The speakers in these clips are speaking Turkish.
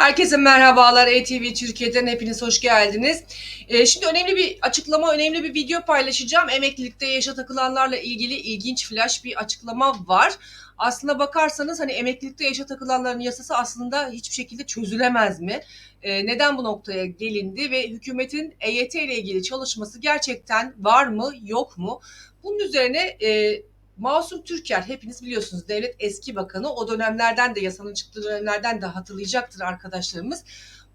Herkese merhabalar. ETV Türkiye'den hepiniz hoş geldiniz. Ee, şimdi önemli bir açıklama, önemli bir video paylaşacağım. Emeklilikte yaşa takılanlarla ilgili ilginç flash bir açıklama var. Aslına bakarsanız hani emeklilikte yaşa takılanların yasası aslında hiçbir şekilde çözülemez mi? Ee, neden bu noktaya gelindi ve hükümetin EYT ile ilgili çalışması gerçekten var mı, yok mu? Bunun üzerine e, Masum Türker hepiniz biliyorsunuz devlet eski bakanı o dönemlerden de yasanın çıktığı dönemlerden de hatırlayacaktır arkadaşlarımız.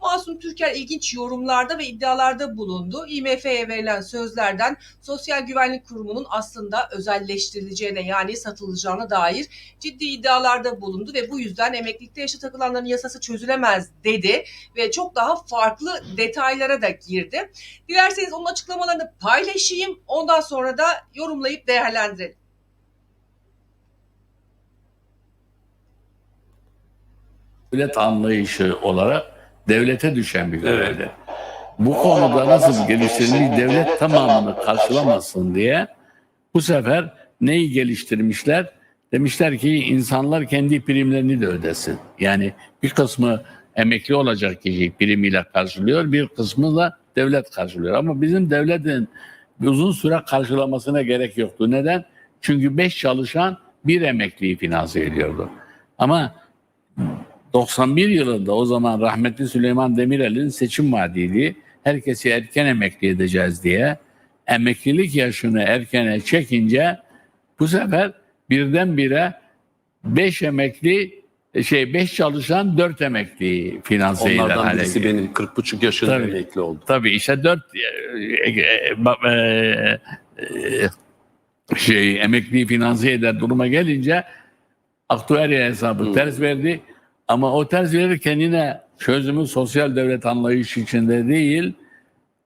Masum Türker ilginç yorumlarda ve iddialarda bulundu. IMF'ye verilen sözlerden Sosyal Güvenlik Kurumu'nun aslında özelleştirileceğine yani satılacağına dair ciddi iddialarda bulundu ve bu yüzden emeklilikte yaşa takılanların yasası çözülemez dedi ve çok daha farklı detaylara da girdi. Dilerseniz onun açıklamalarını paylaşayım ondan sonra da yorumlayıp değerlendirelim. Devlet anlayışı olarak devlete düşen bir görevdir. Bu konuda nasıl geliştirilmiş devlet tamamını karşılamasın diye bu sefer neyi geliştirmişler? Demişler ki insanlar kendi primlerini de ödesin. Yani bir kısmı emekli olacak kişi primiyle karşılıyor, bir kısmı da devlet karşılıyor. Ama bizim devletin uzun süre karşılamasına gerek yoktu. Neden? Çünkü beş çalışan bir emekliyi finanse ediyordu. Ama 91 yılında o zaman rahmetli Süleyman Demirel'in seçim vaadiydi. Herkesi erken emekli edeceğiz diye emeklilik yaşını erkene çekince bu sefer birdenbire 5 emekli şey 5 çalışan 4 emekli finanse eder Onlardan hale birisi benim 40,5 yaşında Tabii. emekli oldu. Tabii işte dört e, e, e, şey emekliyi finanse eder duruma gelince aktüerya hesabı Hı. ters verdi. Ama o ters verirken yine çözümü sosyal devlet anlayışı içinde değil,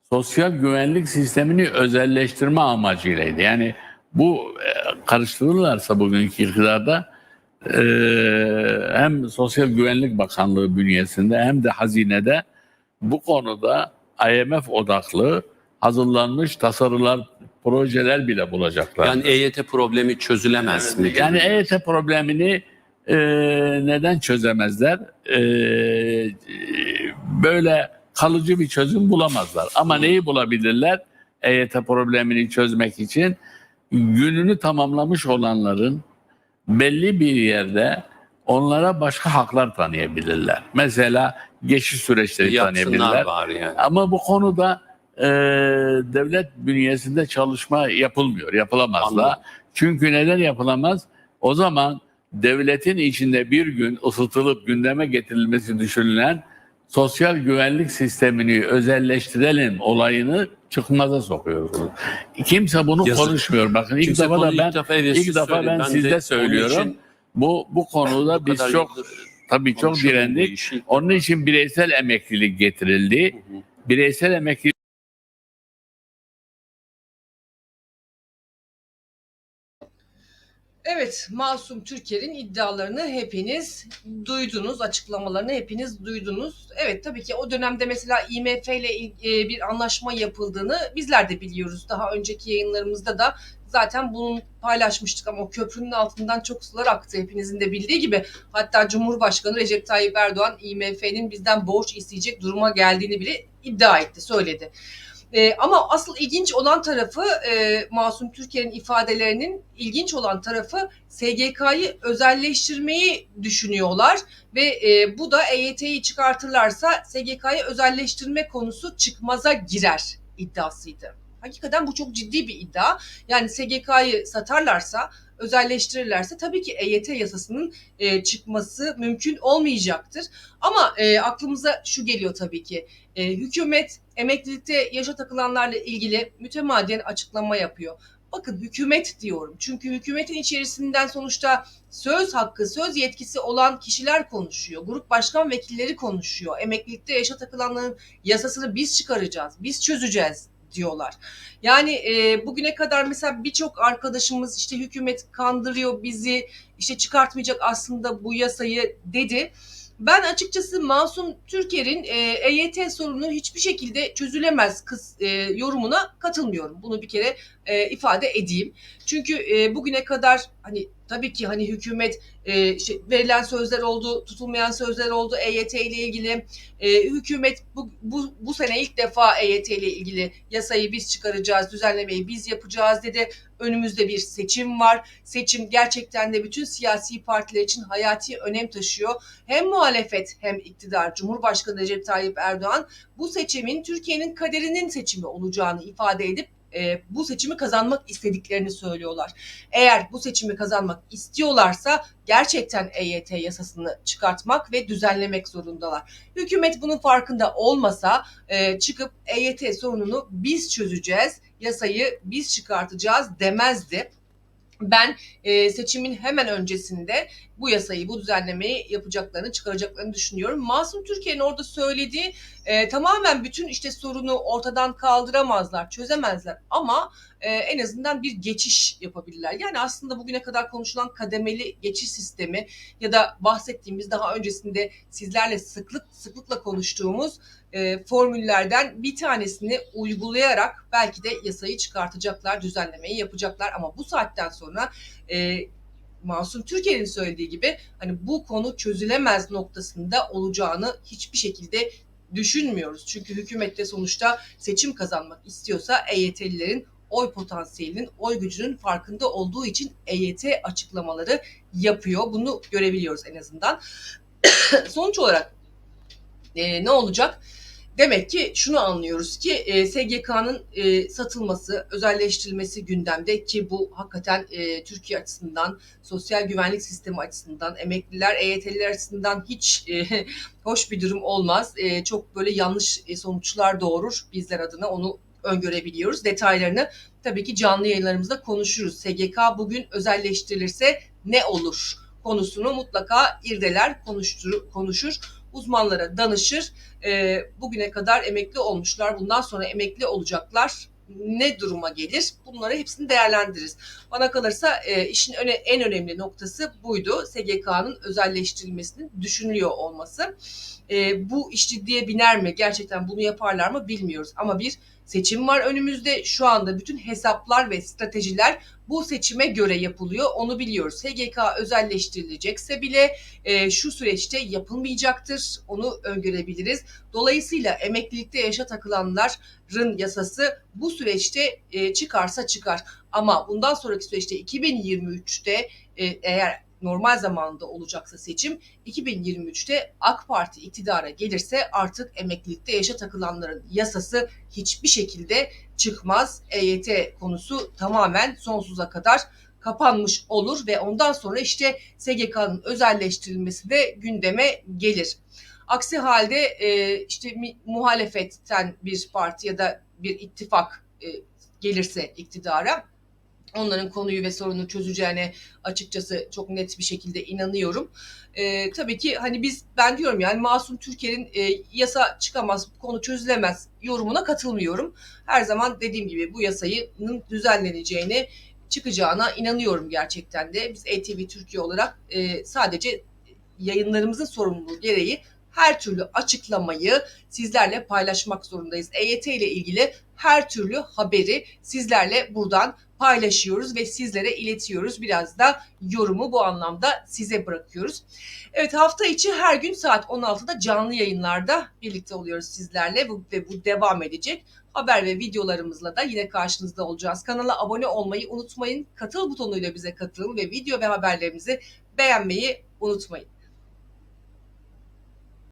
sosyal güvenlik sistemini özelleştirme amacıylaydı. Yani bu e, karıştırırlarsa bugünkü iktidarda e, hem Sosyal Güvenlik Bakanlığı bünyesinde hem de hazinede bu konuda IMF odaklı hazırlanmış tasarılar, projeler bile bulacaklar. Yani EYT problemi çözülemez mi? Yani EYT problemini e, neden çözemezler? E, böyle kalıcı bir çözüm bulamazlar. Ama neyi bulabilirler? EYT problemini çözmek için gününü tamamlamış olanların belli bir yerde onlara başka haklar tanıyabilirler. Mesela geçiş süreçleri tanıyabilirler. Yapsınlar var yani. Ama bu konuda e, devlet bünyesinde çalışma yapılmıyor, yapılamaz da. Çünkü neden yapılamaz? O zaman devletin içinde bir gün ısıtılıp gündeme getirilmesi düşünülen sosyal güvenlik sistemini özelleştirelim olayını çıkmaza sokuyoruz. Kimse bunu Yazık. konuşmuyor. Bakın ilk Kimse defa da ben ilk defa ilk defa ben de sizde söylüyorum. Bu bu konuda bu biz çok yıldır tabii çok direndik. Onun için bireysel emeklilik getirildi. Hı hı. Bireysel emeklilik Evet, Masum Türker'in iddialarını hepiniz duydunuz, açıklamalarını hepiniz duydunuz. Evet, tabii ki o dönemde mesela IMF ile il- e, bir anlaşma yapıldığını bizler de biliyoruz. Daha önceki yayınlarımızda da zaten bunu paylaşmıştık ama o köprünün altından çok sular aktı hepinizin de bildiği gibi. Hatta Cumhurbaşkanı Recep Tayyip Erdoğan IMF'nin bizden borç isteyecek duruma geldiğini bile iddia etti, söyledi. Ee, ama asıl ilginç olan tarafı e, Masum Türker'in ifadelerinin ilginç olan tarafı SGK'yı özelleştirmeyi düşünüyorlar ve e, bu da EYT'yi çıkartırlarsa SGK'yı özelleştirme konusu çıkmaza girer iddiasıydı. Hakikaten bu çok ciddi bir iddia. Yani SGK'yı satarlarsa, özelleştirirlerse tabii ki EYT yasasının e, çıkması mümkün olmayacaktır. Ama e, aklımıza şu geliyor tabii ki. E, hükümet emeklilikte yaşa takılanlarla ilgili mütemadiyen açıklama yapıyor. Bakın hükümet diyorum. Çünkü hükümetin içerisinden sonuçta söz hakkı, söz yetkisi olan kişiler konuşuyor. Grup başkan vekilleri konuşuyor. Emeklilikte yaşa takılanların yasasını biz çıkaracağız, biz çözeceğiz diyorlar. Yani e, bugüne kadar mesela birçok arkadaşımız işte hükümet kandırıyor bizi, işte çıkartmayacak aslında bu yasayı dedi. Ben açıkçası Masum Türker'in e, EYT sorunu hiçbir şekilde çözülemez kız, e, yorumuna katılmıyorum. Bunu bir kere e, ifade edeyim. Çünkü e, bugüne kadar hani tabii ki hani hükümet e, şey, verilen sözler oldu, tutulmayan sözler oldu EYT ile ilgili. E, hükümet bu, bu, bu sene ilk defa EYT ile ilgili yasayı biz çıkaracağız, düzenlemeyi biz yapacağız dedi. Önümüzde bir seçim var. Seçim gerçekten de bütün siyasi partiler için hayati önem taşıyor. Hem muhalefet hem iktidar Cumhurbaşkanı Recep Tayyip Erdoğan bu seçimin Türkiye'nin kaderinin seçimi olacağını ifade edip e, bu seçimi kazanmak istediklerini söylüyorlar. Eğer bu seçimi kazanmak istiyorlarsa gerçekten EYT yasasını çıkartmak ve düzenlemek zorundalar. Hükümet bunun farkında olmasa e, çıkıp EYT sorununu biz çözeceğiz, yasayı biz çıkartacağız demezdi. Ben e, seçimin hemen öncesinde bu yasayı, bu düzenlemeyi yapacaklarını, çıkaracaklarını düşünüyorum. Masum Türkiye'nin orada söylediği e, tamamen bütün işte sorunu ortadan kaldıramazlar, çözemezler ama e, en azından bir geçiş yapabilirler. Yani aslında bugüne kadar konuşulan kademeli geçiş sistemi ya da bahsettiğimiz daha öncesinde sizlerle sıklık sıklıkla konuştuğumuz e, formüllerden bir tanesini uygulayarak belki de yasayı çıkartacaklar, düzenlemeyi yapacaklar ama bu saatten sonra e, Masum Türkiye'nin söylediği gibi hani bu konu çözülemez noktasında olacağını hiçbir şekilde düşünmüyoruz. Çünkü hükümette sonuçta seçim kazanmak istiyorsa EYT'lilerin oy potansiyelinin, oy gücünün farkında olduğu için EYT açıklamaları yapıyor. Bunu görebiliyoruz en azından. Sonuç olarak e, ne olacak? Demek ki şunu anlıyoruz ki e, SGK'nın e, satılması, özelleştirilmesi gündemde ki bu hakikaten e, Türkiye açısından, sosyal güvenlik sistemi açısından, emekliler, EYT'liler açısından hiç e, hoş bir durum olmaz. E, çok böyle yanlış e, sonuçlar doğurur bizler adına onu öngörebiliyoruz. Detaylarını tabii ki canlı yayınlarımızda konuşuruz. SGK bugün özelleştirilirse ne olur konusunu mutlaka irdeler, konuştur, konuşur, uzmanlara danışır. E, bugüne kadar emekli olmuşlar, bundan sonra emekli olacaklar. Ne duruma gelir? Bunları hepsini değerlendiririz. Bana kalırsa e, işin öne, en önemli noktası buydu. SGK'nın özelleştirilmesinin düşünülüyor olması. E, bu iş ciddiye biner mi? Gerçekten bunu yaparlar mı bilmiyoruz. Ama bir seçim var önümüzde. Şu anda bütün hesaplar ve stratejiler bu seçime göre yapılıyor. Onu biliyoruz. SGK özelleştirilecekse bile e, şu süreçte yapılmayacaktır. Onu öngörebiliriz. Dolayısıyla emeklilikte yaşa takılanların yasası bu süreçte e, çıkarsa çıkar. Ama bundan sonraki süreçte 2023'te e, eğer normal zamanda olacaksa seçim 2023'te AK Parti iktidara gelirse artık emeklilikte yaşa takılanların yasası hiçbir şekilde çıkmaz. EYT konusu tamamen sonsuza kadar kapanmış olur ve ondan sonra işte SGK'nın özelleştirilmesi de gündeme gelir. Aksi halde e, işte muhalefetten bir parti ya da bir ittifak e, gelirse iktidara onların konuyu ve sorunu çözeceğine açıkçası çok net bir şekilde inanıyorum. Ee, tabii ki hani biz ben diyorum yani Masum Türkiye'nin e, yasa çıkamaz, konu çözülemez yorumuna katılmıyorum. Her zaman dediğim gibi bu yasayının düzenleneceğine, çıkacağına inanıyorum gerçekten de. Biz ATV Türkiye olarak e, sadece yayınlarımızın sorumluluğu gereği her türlü açıklamayı sizlerle paylaşmak zorundayız. EYT ile ilgili her türlü haberi sizlerle buradan paylaşıyoruz ve sizlere iletiyoruz. Biraz da yorumu bu anlamda size bırakıyoruz. Evet hafta içi her gün saat 16'da canlı yayınlarda birlikte oluyoruz sizlerle ve bu devam edecek. Haber ve videolarımızla da yine karşınızda olacağız. Kanala abone olmayı unutmayın. Katıl butonuyla bize katılın ve video ve haberlerimizi beğenmeyi unutmayın.